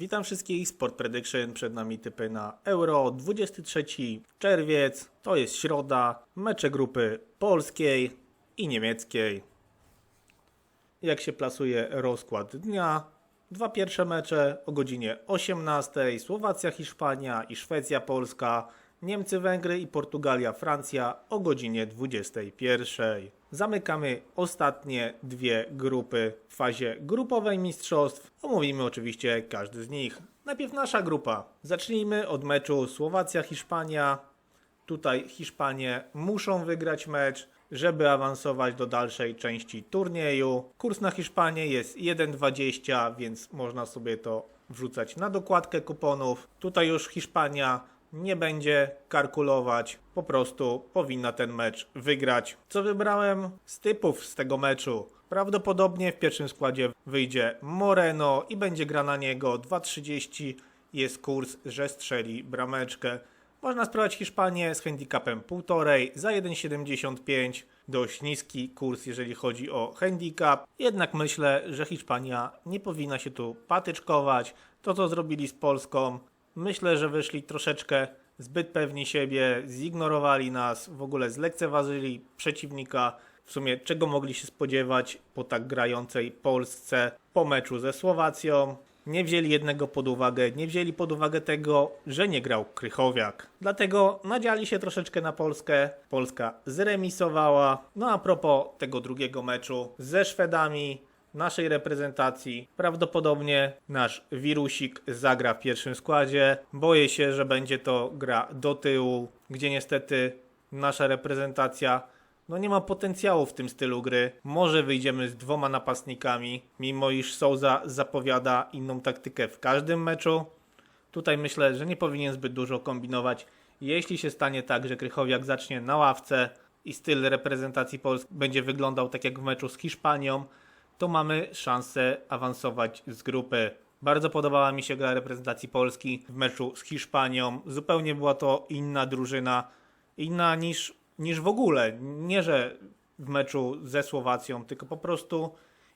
Witam wszystkich, Sport Prediction, przed nami typy na Euro, 23 czerwiec, to jest środa, mecze grupy polskiej i niemieckiej. Jak się plasuje rozkład dnia? Dwa pierwsze mecze o godzinie 18, Słowacja, Hiszpania i Szwecja, Polska, Niemcy, Węgry i Portugalia, Francja o godzinie 21. Zamykamy ostatnie dwie grupy w fazie grupowej mistrzostw. Omówimy oczywiście każdy z nich. Najpierw nasza grupa. Zacznijmy od meczu Słowacja-Hiszpania. Tutaj Hiszpanie muszą wygrać mecz, żeby awansować do dalszej części turnieju. Kurs na Hiszpanię jest 1,20, więc można sobie to wrzucać na dokładkę kuponów. Tutaj już Hiszpania nie będzie kalkulować, po prostu powinna ten mecz wygrać. Co wybrałem z typów z tego meczu? Prawdopodobnie w pierwszym składzie wyjdzie Moreno i będzie gra na niego 2,30. Jest kurs, że strzeli brameczkę. Można spróbować Hiszpanię z handicapem 1,5 za 1,75. Dość niski kurs, jeżeli chodzi o handicap. Jednak myślę, że Hiszpania nie powinna się tu patyczkować. To, co zrobili z Polską, myślę, że wyszli troszeczkę zbyt pewni siebie, zignorowali nas, w ogóle zlekceważyli przeciwnika. W sumie czego mogli się spodziewać po tak grającej Polsce po meczu ze Słowacją. Nie wzięli jednego pod uwagę, nie wzięli pod uwagę tego, że nie grał Krychowiak. Dlatego nadziali się troszeczkę na Polskę. Polska zremisowała. No a propos tego drugiego meczu ze Szwedami, naszej reprezentacji, prawdopodobnie nasz wirusik zagra w pierwszym składzie. Boję się, że będzie to gra do tyłu, gdzie niestety nasza reprezentacja no nie ma potencjału w tym stylu gry. Może wyjdziemy z dwoma napastnikami, mimo iż Souza zapowiada inną taktykę w każdym meczu. Tutaj myślę, że nie powinien zbyt dużo kombinować. Jeśli się stanie tak, że Krychowiak zacznie na ławce i styl reprezentacji Polski będzie wyglądał tak jak w meczu z Hiszpanią, to mamy szansę awansować z grupy. Bardzo podobała mi się gra reprezentacji Polski w meczu z Hiszpanią. Zupełnie była to inna drużyna, inna niż, niż w ogóle. Nie, że w meczu ze Słowacją, tylko po prostu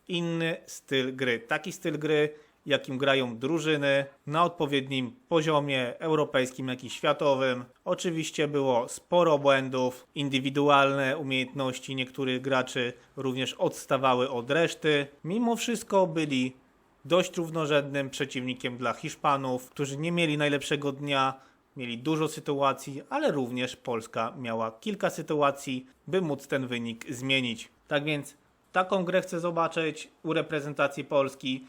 inny styl gry. Taki styl gry, jakim grają drużyny na odpowiednim poziomie europejskim, jak i światowym. Oczywiście było sporo błędów, indywidualne umiejętności niektórych graczy również odstawały od reszty. Mimo wszystko byli dość równorzędnym przeciwnikiem dla Hiszpanów, którzy nie mieli najlepszego dnia, mieli dużo sytuacji, ale również Polska miała kilka sytuacji, by móc ten wynik zmienić. Tak więc taką grę chcę zobaczyć u reprezentacji Polski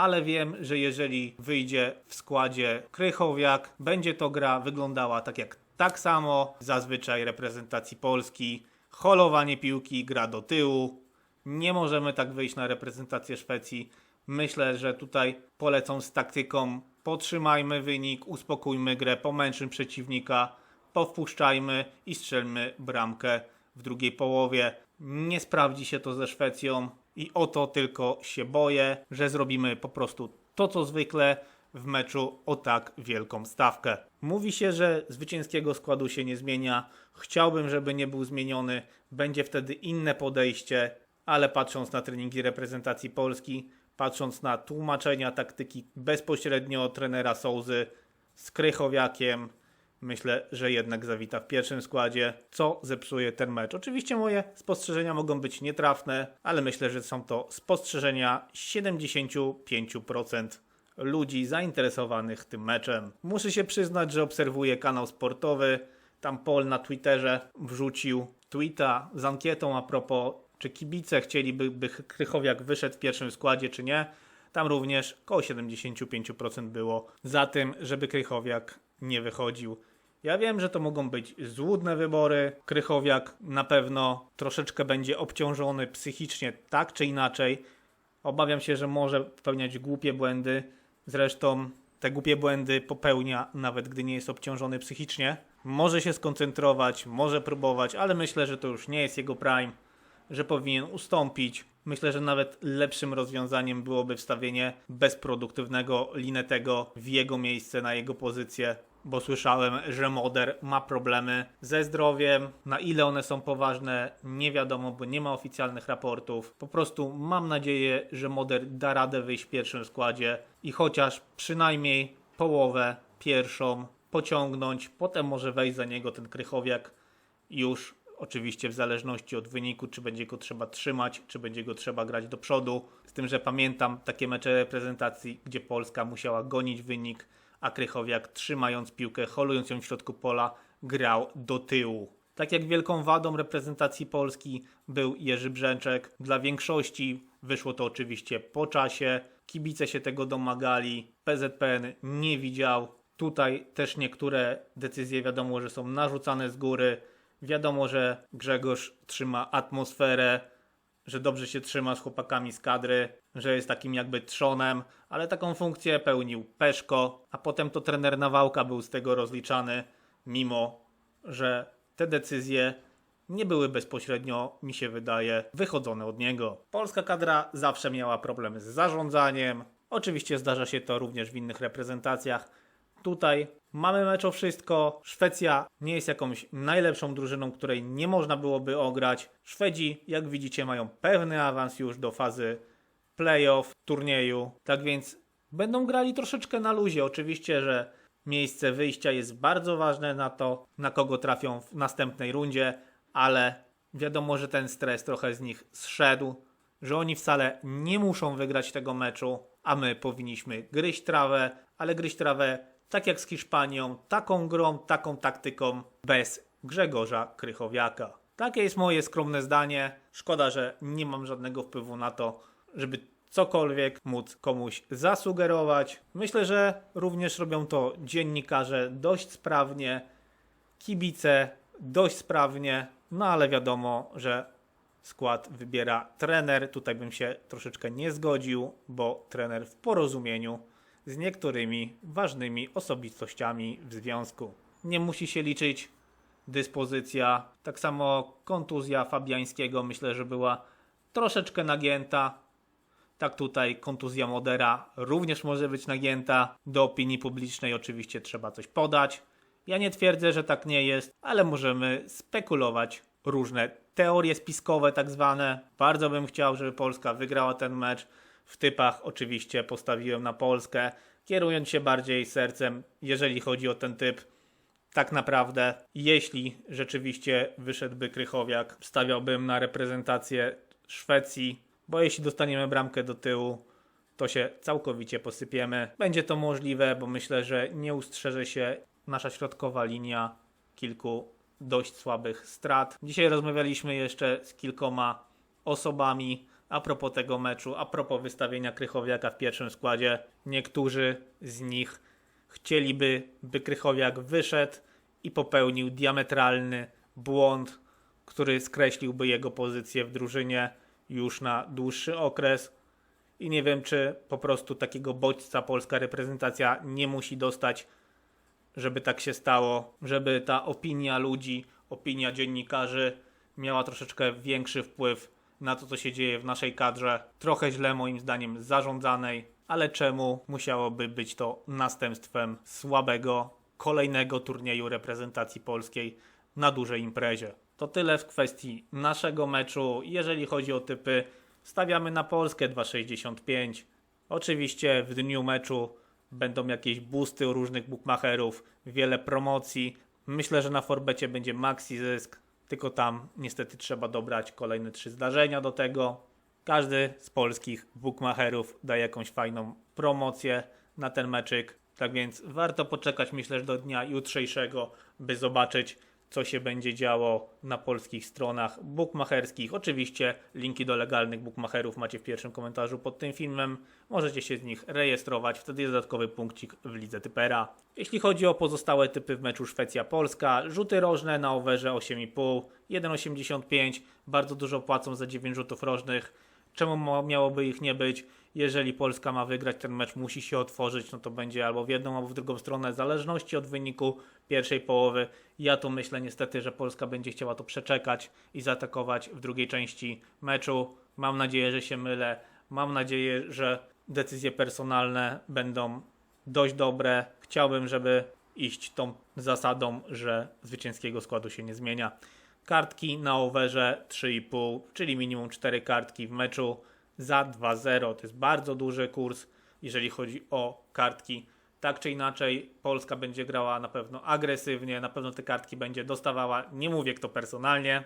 ale wiem, że jeżeli wyjdzie w składzie Krychowiak, będzie to gra wyglądała tak jak tak samo zazwyczaj reprezentacji Polski. Holowanie piłki, gra do tyłu. Nie możemy tak wyjść na reprezentację Szwecji. Myślę, że tutaj polecą z taktyką podtrzymajmy wynik, uspokójmy grę, pomęczmy przeciwnika, powpuszczajmy i strzelmy bramkę w drugiej połowie. Nie sprawdzi się to ze Szwecją i o to tylko się boję, że zrobimy po prostu to, co zwykle w meczu o tak wielką stawkę. Mówi się, że zwycięskiego składu się nie zmienia. Chciałbym, żeby nie był zmieniony. Będzie wtedy inne podejście, ale patrząc na treningi reprezentacji Polski, patrząc na tłumaczenia taktyki bezpośrednio trenera Souzy z Krychowiakiem, myślę, że jednak zawita w pierwszym składzie, co zepsuje ten mecz. Oczywiście moje spostrzeżenia mogą być nietrafne, ale myślę, że są to spostrzeżenia 75% ludzi zainteresowanych tym meczem. Muszę się przyznać, że obserwuję kanał sportowy. Tam Paul na Twitterze wrzucił tweeta z ankietą a propos, czy kibice chcieliby, by Krychowiak wyszedł w pierwszym składzie, czy nie. Tam również około 75% było za tym, żeby Krychowiak nie wychodził. Ja wiem, że to mogą być złudne wybory. Krychowiak na pewno troszeczkę będzie obciążony psychicznie, tak czy inaczej. Obawiam się, że może popełniać głupie błędy. Zresztą te głupie błędy popełnia nawet gdy nie jest obciążony psychicznie. Może się skoncentrować, może próbować, ale myślę, że to już nie jest jego prime, że powinien ustąpić. Myślę, że nawet lepszym rozwiązaniem byłoby wstawienie bezproduktywnego Linetego w jego miejsce, na jego pozycję. Bo słyszałem, że Moder ma problemy ze zdrowiem. Na ile one są poważne, nie wiadomo, bo nie ma oficjalnych raportów. Po prostu mam nadzieję, że Moder da radę wyjść w pierwszym składzie i chociaż przynajmniej połowę pierwszą pociągnąć, potem może wejść za niego ten Krychowiak już oczywiście w zależności od wyniku, czy będzie go trzeba trzymać, czy będzie go trzeba grać do przodu. Z tym, że pamiętam takie mecze reprezentacji, gdzie Polska musiała gonić wynik, a Krychowiak trzymając piłkę, holując ją w środku pola, grał do tyłu. Tak jak wielką wadą reprezentacji Polski był Jerzy Brzęczek. Dla większości wyszło to oczywiście po czasie. Kibice się tego domagali. PZPN nie widział. Tutaj też niektóre decyzje wiadomo, że są narzucane z góry. Wiadomo, że Grzegorz trzyma atmosferę, że dobrze się trzyma z chłopakami z kadry, że jest takim jakby trzonem, ale taką funkcję pełnił Peszko, a potem to trener Nawałka był z tego rozliczany, mimo że te decyzje nie były bezpośrednio, mi się wydaje, wychodzone od niego. Polska kadra zawsze miała problemy z zarządzaniem. Oczywiście zdarza się to również w innych reprezentacjach. Tutaj mamy mecz o wszystko. Szwecja nie jest jakąś najlepszą drużyną, której nie można byłoby ograć. Szwedzi, jak widzicie, mają pewny awans już do fazy playoff turnieju. Tak więc będą grali troszeczkę na luzie. Oczywiście, że miejsce wyjścia jest bardzo ważne na to, na kogo trafią w następnej rundzie, ale wiadomo, że ten stres trochę z nich zszedł, że oni wcale nie muszą wygrać tego meczu, a my powinniśmy gryźć trawę, ale gryźć trawę tak jak z Hiszpanią, taką grą, taką taktyką, bez Grzegorza Krychowiaka. Takie jest moje skromne zdanie. Szkoda, że nie mam żadnego wpływu na to, żeby cokolwiek móc komuś zasugerować. Myślę, że również robią to dziennikarze dość sprawnie, kibice dość sprawnie, no ale wiadomo, że skład wybiera trener. Tutaj bym się troszeczkę nie zgodził, bo trener w porozumieniu z niektórymi ważnymi osobistościami w związku. Nie musi się liczyć dyspozycja. Tak samo kontuzja Fabiańskiego myślę, że była troszeczkę nagięta. Tak tutaj kontuzja Modera również może być nagięta. Do opinii publicznej oczywiście trzeba coś podać. Ja nie twierdzę, że tak nie jest, ale możemy spekulować różne teorie spiskowe tak zwane. Bardzo bym chciał, żeby Polska wygrała ten mecz. W typach oczywiście postawiłem na Polskę, kierując się bardziej sercem, jeżeli chodzi o ten typ. Tak naprawdę, jeśli rzeczywiście wyszedłby Krychowiak, stawiałbym na reprezentację Szwecji, bo jeśli dostaniemy bramkę do tyłu, to się całkowicie posypiemy. Będzie to możliwe, bo myślę, że nie ustrzeże się nasza środkowa linia kilku dość słabych strat. Dzisiaj rozmawialiśmy jeszcze z kilkoma osobami a propos tego meczu, a propos wystawienia Krychowiaka w pierwszym składzie. Niektórzy z nich chcieliby, by Krychowiak wyszedł i popełnił diametralny błąd, który skreśliłby jego pozycję w drużynie już na dłuższy okres. I nie wiem, czy po prostu takiego bodźca polska reprezentacja nie musi dostać, żeby tak się stało, żeby ta opinia ludzi, opinia dziennikarzy miała troszeczkę większy wpływ na to, co się dzieje w naszej kadrze. Trochę źle, moim zdaniem, zarządzanej, ale czemu musiałoby być to następstwem słabego kolejnego turnieju reprezentacji polskiej na dużej imprezie? To tyle w kwestii naszego meczu. Jeżeli chodzi o typy, stawiamy na Polskę 2,65. Oczywiście w dniu meczu będą jakieś boosty u różnych bookmacherów, wiele promocji. Myślę, że na Forbecie będzie maxi zysk, tylko tam niestety trzeba dobrać kolejne trzy zdarzenia do tego. Każdy z polskich bookmacherów daje jakąś fajną promocję na ten meczyk. Tak więc warto poczekać, myślę, do dnia jutrzejszego, by zobaczyć, co się będzie działo na polskich stronach bookmacherskich. Oczywiście linki do legalnych bookmacherów macie w pierwszym komentarzu pod tym filmem. Możecie się z nich rejestrować, wtedy jest dodatkowy punkcik w lidze typera. Jeśli chodzi o pozostałe typy w meczu Szwecja-Polska, rzuty rożne na overze 8,5, 1,85, bardzo dużo płacą za 9 rzutów rożnych. Czemu miałoby ich nie być? Jeżeli Polska ma wygrać ten mecz, musi się otworzyć, no to będzie albo w jedną, albo w drugą stronę, w zależności od wyniku pierwszej połowy. Ja tu myślę niestety, że Polska będzie chciała to przeczekać i zaatakować w drugiej części meczu. Mam nadzieję, że się mylę. Mam nadzieję, że decyzje personalne będą dość dobre. Chciałbym, żeby iść tą zasadą, że zwycięskiego składu się nie zmienia. Kartki na overze 3,5, czyli minimum 4 kartki w meczu za 2-0. To jest bardzo duży kurs, jeżeli chodzi o kartki. Tak czy inaczej, Polska będzie grała na pewno agresywnie, na pewno te kartki będzie dostawała. Nie mówię kto personalnie,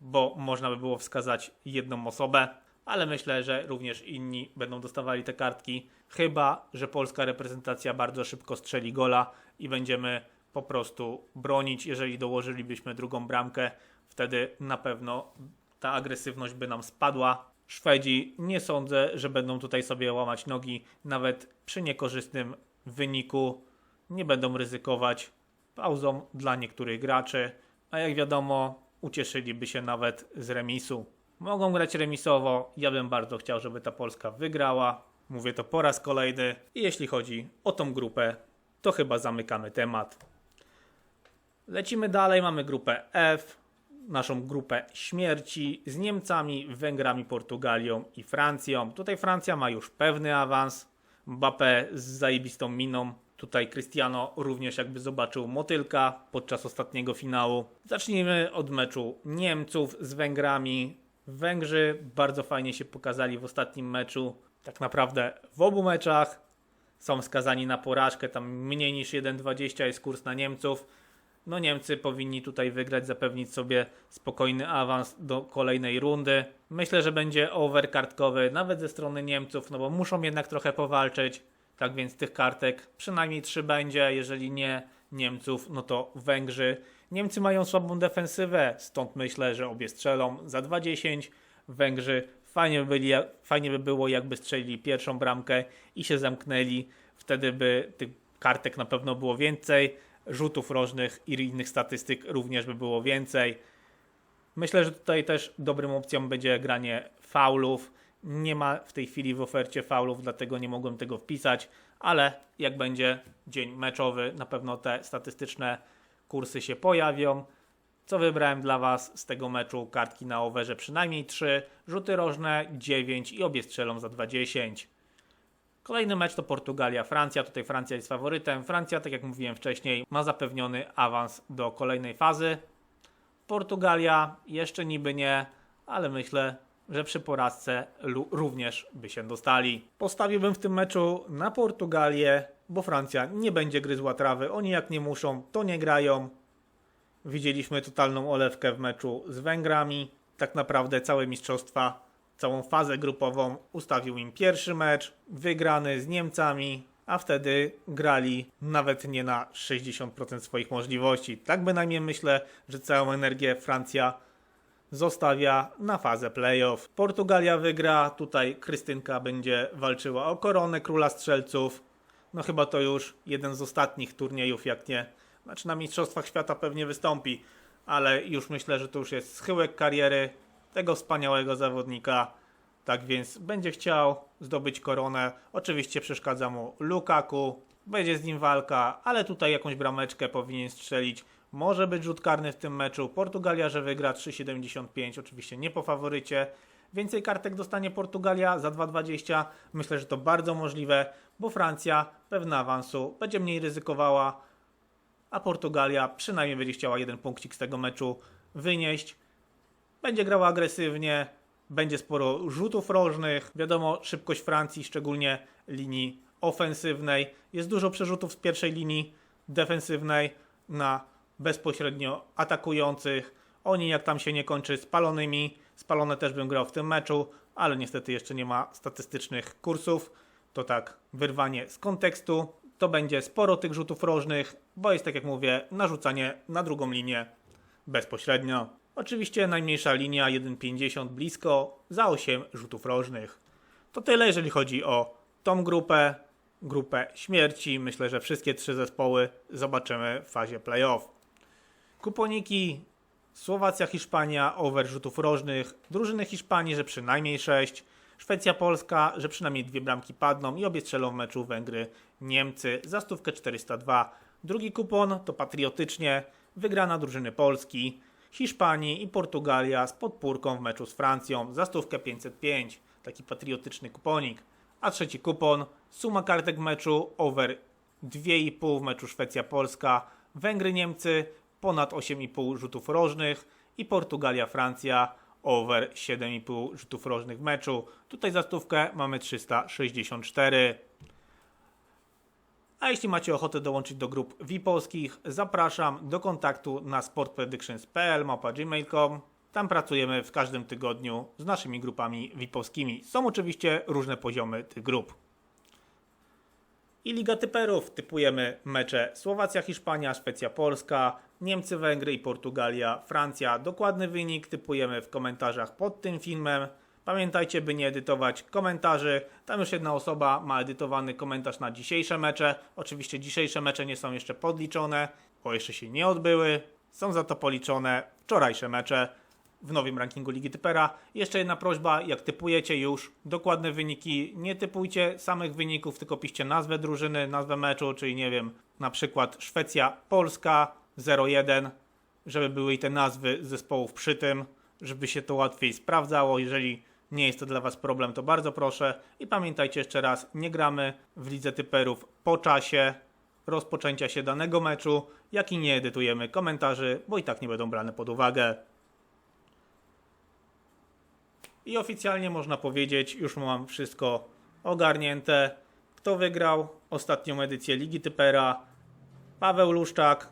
bo można by było wskazać jedną osobę, ale myślę, że również inni będą dostawali te kartki. Chyba, że polska reprezentacja bardzo szybko strzeli gola i będziemy po prostu bronić. Jeżeli dołożylibyśmy drugą bramkę, wtedy na pewno ta agresywność by nam spadła. Szwedzi nie sądzę, że będą tutaj sobie łamać nogi, nawet przy niekorzystnym wyniku. Nie będą ryzykować pauzą dla niektórych graczy, a jak wiadomo, ucieszyliby się nawet z remisu. Mogą grać remisowo. Ja bym bardzo chciał, żeby ta Polska wygrała. Mówię to po raz kolejny. I jeśli chodzi o tą grupę, to chyba zamykamy temat. Lecimy dalej. Mamy grupę F, naszą grupę śmierci z Niemcami, Węgrami, Portugalią i Francją. Tutaj Francja ma już pewny awans. Mbappé z zajebistą miną. Tutaj Cristiano również jakby zobaczył motylka podczas ostatniego finału. Zacznijmy od meczu Niemców z Węgrami. Węgrzy bardzo fajnie się pokazali w ostatnim meczu. Tak naprawdę w obu meczach są skazani na porażkę. Tam mniej niż 1,20 jest kurs na Niemców. No Niemcy powinni tutaj wygrać, zapewnić sobie spokojny awans do kolejnej rundy. Myślę, że będzie over kartkowy nawet ze strony Niemców, no bo muszą jednak trochę powalczyć. Tak więc tych kartek przynajmniej trzy będzie, jeżeli nie Niemców, no to Węgrzy. Niemcy mają słabą defensywę, stąd myślę, że obie strzelą za 2,10. Węgrzy fajnie by, byli, fajnie by było, jakby strzelili pierwszą bramkę i się zamknęli. Wtedy by tych kartek na pewno było więcej, rzutów rożnych i innych statystyk również by było więcej. Myślę, że tutaj też dobrym opcją będzie granie faulów. Nie ma w tej chwili w ofercie faulów, dlatego nie mogłem tego wpisać, ale jak będzie dzień meczowy, na pewno te statystyczne kursy się pojawią. Co wybrałem dla Was z tego meczu? Kartki na overze przynajmniej 3, rzuty rożne 9 i obie strzelą za 2,10. Kolejny mecz to Portugalia-Francja. Tutaj Francja jest faworytem. Francja, tak jak mówiłem wcześniej, ma zapewniony awans do kolejnej fazy. Portugalia jeszcze niby nie, ale myślę, że przy porażce również by się dostali. Postawiłbym w tym meczu na Portugalię, bo Francja nie będzie gryzła trawy. Oni jak nie muszą, to nie grają. Widzieliśmy totalną olewkę w meczu z Węgrami. Tak naprawdę całe mistrzostwa, całą fazę grupową ustawił im pierwszy mecz, wygrany z Niemcami, a wtedy grali nawet nie na 60% swoich możliwości. Tak bynajmniej myślę, że całą energię Francja zostawia na fazę playoff. Portugalia wygra, tutaj Krystynka będzie walczyła o koronę króla strzelców. No chyba to już jeden z ostatnich turniejów, jak nie. Znaczy na Mistrzostwach Świata pewnie wystąpi, ale już myślę, że to już jest schyłek kariery tego wspaniałego zawodnika. Tak więc będzie chciał zdobyć koronę. Oczywiście przeszkadza mu Lukaku, będzie z nim walka, ale tutaj jakąś brameczkę powinien strzelić. Może być rzut karny w tym meczu. Portugalia, że wygra 3,75, oczywiście nie po faworycie. Więcej kartek dostanie Portugalia za 2,20. Myślę, że to bardzo możliwe, bo Francja pewna awansu będzie mniej ryzykowała, a Portugalia przynajmniej będzie chciała jeden punkcik z tego meczu wynieść. Będzie grała agresywnie, będzie sporo rzutów rożnych. Wiadomo, szybkość Francji, szczególnie linii ofensywnej. Jest dużo przerzutów z pierwszej linii defensywnej na bezpośrednio atakujących. Oni, jak tam się nie kończy, spalonymi. Spalone też bym grał w tym meczu, ale niestety jeszcze nie ma statystycznych kursów. To tak, wyrwanie z kontekstu. To będzie sporo tych rzutów rożnych, bo jest, tak jak mówię, narzucanie na drugą linię bezpośrednio. Oczywiście najmniejsza linia 1,50 blisko za 8 rzutów rożnych. To tyle, jeżeli chodzi o tą grupę, grupę śmierci. Myślę, że wszystkie trzy zespoły zobaczymy w fazie playoff. Kuponiki Słowacja, Hiszpania, over rzutów rożnych. Drużyny Hiszpanii, że przynajmniej 6. Szwecja, Polska, że przynajmniej dwie bramki padną i obie strzelą w meczu Węgry, Niemcy za stówkę 402. Drugi kupon to patriotycznie wygrana drużyny Polski, Hiszpanii i Portugalia z podpórką w meczu z Francją za stówkę 505. Taki patriotyczny kuponik. A trzeci kupon, suma kartek meczu over 2,5 w meczu Szwecja-Polska, Węgry-Niemcy ponad 8,5 rzutów rożnych i Portugalia-Francja over 7,5 rzutów rożnych w meczu. Tutaj za stówkę mamy 364. A jeśli macie ochotę dołączyć do grup VIP-owskich, zapraszam do kontaktu na sportpredictions.pl gmail.com. Tam pracujemy w każdym tygodniu z naszymi grupami VIP-owskimi. Są oczywiście różne poziomy tych grup. I Liga Typerów typujemy mecze Słowacja-Hiszpania, Szwecja-Polska, Niemcy-Węgry i Portugalia-Francja. Dokładny wynik typujemy w komentarzach pod tym filmem. Pamiętajcie, by nie edytować komentarzy. Tam już jedna osoba ma edytowany komentarz na dzisiejsze mecze. Oczywiście dzisiejsze mecze nie są jeszcze podliczone, bo jeszcze się nie odbyły. Są za to policzone wczorajsze mecze w nowym rankingu Ligi Typera. Jeszcze jedna prośba, jak typujecie już dokładne wyniki, nie typujcie samych wyników, tylko piszcie nazwę drużyny, nazwę meczu, czyli nie wiem, na przykład Szwecja-Polska 0-1, żeby były i te nazwy zespołów przy tym, żeby się to łatwiej sprawdzało. Jeżeli nie jest to dla Was problem, to bardzo proszę. I pamiętajcie jeszcze raz, nie gramy w Lidze Typerów po czasie rozpoczęcia się danego meczu, jak i nie edytujemy komentarzy, bo i tak nie będą brane pod uwagę. I oficjalnie można powiedzieć, już mam wszystko ogarnięte. Kto wygrał ostatnią edycję Ligi Typera? Paweł Luszczak,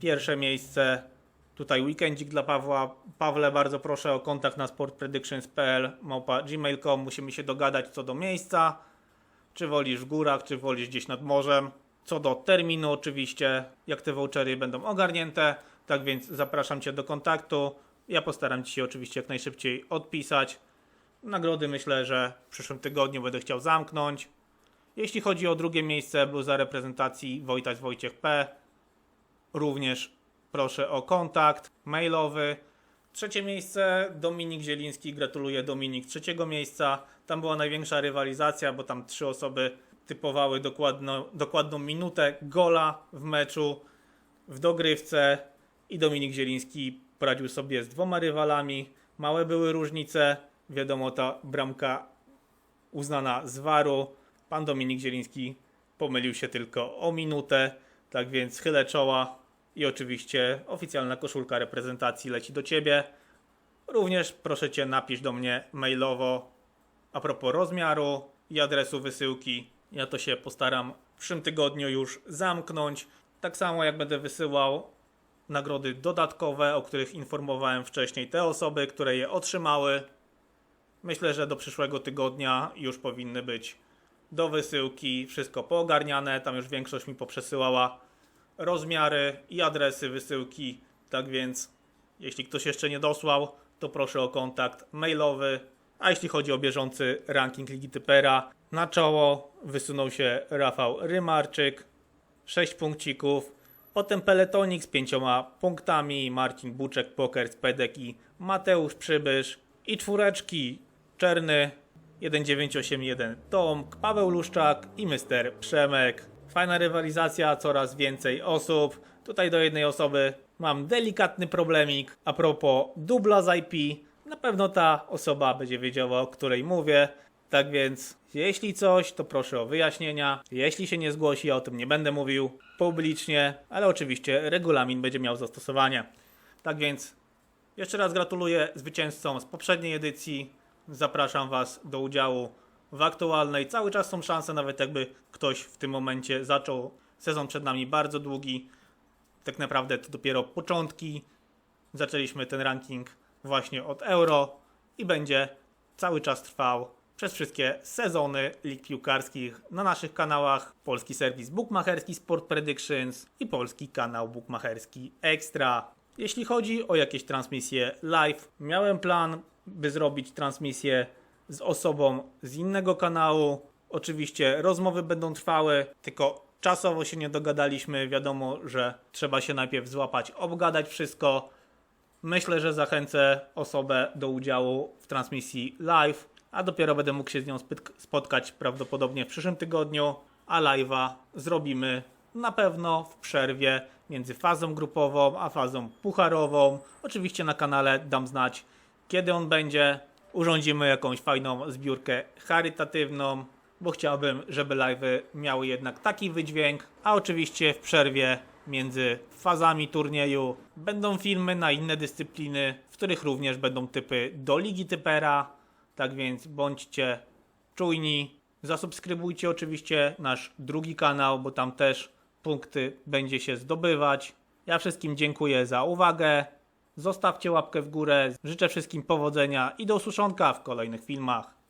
pierwsze miejsce. Tutaj weekendzik dla Pawła. Pawle, bardzo proszę o kontakt na sportpredictions.pl małpa gmail.com. Musimy się dogadać co do miejsca. Czy wolisz w górach, czy wolisz gdzieś nad morzem. Co do terminu oczywiście, jak te vouchery będą ogarnięte. Tak więc zapraszam Cię do kontaktu. Ja postaram Ci się oczywiście jak najszybciej odpisać. Nagrody myślę, że w przyszłym tygodniu będę chciał zamknąć. Jeśli chodzi o drugie miejsce, bluza reprezentacji Wojtaś Wojciech P. Również proszę o kontakt mailowy. Trzecie miejsce Dominik Zieliński. Gratuluję Dominik trzeciego miejsca. Tam była największa rywalizacja, bo tam trzy osoby typowały dokładno, dokładną minutę gola w meczu w dogrywce i Dominik Zieliński poradził sobie z dwoma rywalami. Małe były różnice. Wiadomo, ta bramka uznana z waru. Pan Dominik Zieliński pomylił się tylko o minutę. Tak więc chylę czoła i oczywiście oficjalna koszulka reprezentacji leci do Ciebie. Również proszę Cię napisz do mnie mailowo a propos rozmiaru i adresu wysyłki. Ja to się postaram w przyszłym tygodniu już zamknąć. Tak samo jak będę wysyłał nagrody dodatkowe, o których informowałem wcześniej te osoby, które je otrzymały. Myślę, że do przyszłego tygodnia już powinny być do wysyłki wszystko poogarniane. Tam już większość mi poprzesyłała rozmiary i adresy wysyłki. Tak więc, jeśli ktoś jeszcze nie dosłał, to proszę o kontakt mailowy. A jeśli chodzi o bieżący ranking Ligi Typera, na czoło wysunął się Rafał Rymarczyk, 6 punkcików. Potem Peletonik z 5 punktami, Marcin Buczek, Poker, Spedek i Mateusz Przybysz. I czwóreczki Czerny, 1981 Tomk, Paweł Luszczak i Mr. Przemek. Fajna rywalizacja, coraz więcej osób. Tutaj do jednej osoby mam delikatny problemik a propos dubla z IP. Na pewno ta osoba będzie wiedziała, o której mówię. Tak więc, jeśli coś, to proszę o wyjaśnienia. Jeśli się nie zgłosi, ja o tym nie będę mówił publicznie, ale oczywiście regulamin będzie miał zastosowanie. Tak więc, jeszcze raz gratuluję zwycięzcom z poprzedniej edycji. Zapraszam Was do udziału w aktualnej. Cały czas są szanse, nawet jakby ktoś w tym momencie zaczął. Sezon przed nami bardzo długi. Tak naprawdę to dopiero początki. Zaczęliśmy ten ranking właśnie od euro i będzie cały czas trwał przez wszystkie sezony lig piłkarskich na naszych kanałach polski serwis bukmacherski Sport Predictions i polski kanał bukmacherski Extra. Jeśli chodzi o jakieś transmisje live, miałem plan, by zrobić transmisję z osobą z innego kanału. Oczywiście rozmowy będą trwały, tylko czasowo się nie dogadaliśmy. Wiadomo, że trzeba się najpierw złapać, obgadać wszystko. Myślę, że zachęcę osobę do udziału w transmisji live, a dopiero będę mógł się z nią spotkać prawdopodobnie w przyszłym tygodniu, a live'a zrobimy na pewno w przerwie między fazą grupową a fazą pucharową. Oczywiście na kanale dam znać, kiedy on będzie. Urządzimy jakąś fajną zbiórkę charytatywną. bo chciałbym, żeby live'y miały jednak taki wydźwięk, a oczywiście w przerwie między fazami turnieju będą filmy na inne dyscypliny, w których również będą typy do Ligi Typera, tak więc bądźcie czujni. Zasubskrybujcie oczywiście nasz drugi kanał, bo tam też punkty będzie się zdobywać. Ja wszystkim dziękuję za uwagę. Zostawcie łapkę w górę. Życzę wszystkim powodzenia i do usłyszonka w kolejnych filmach.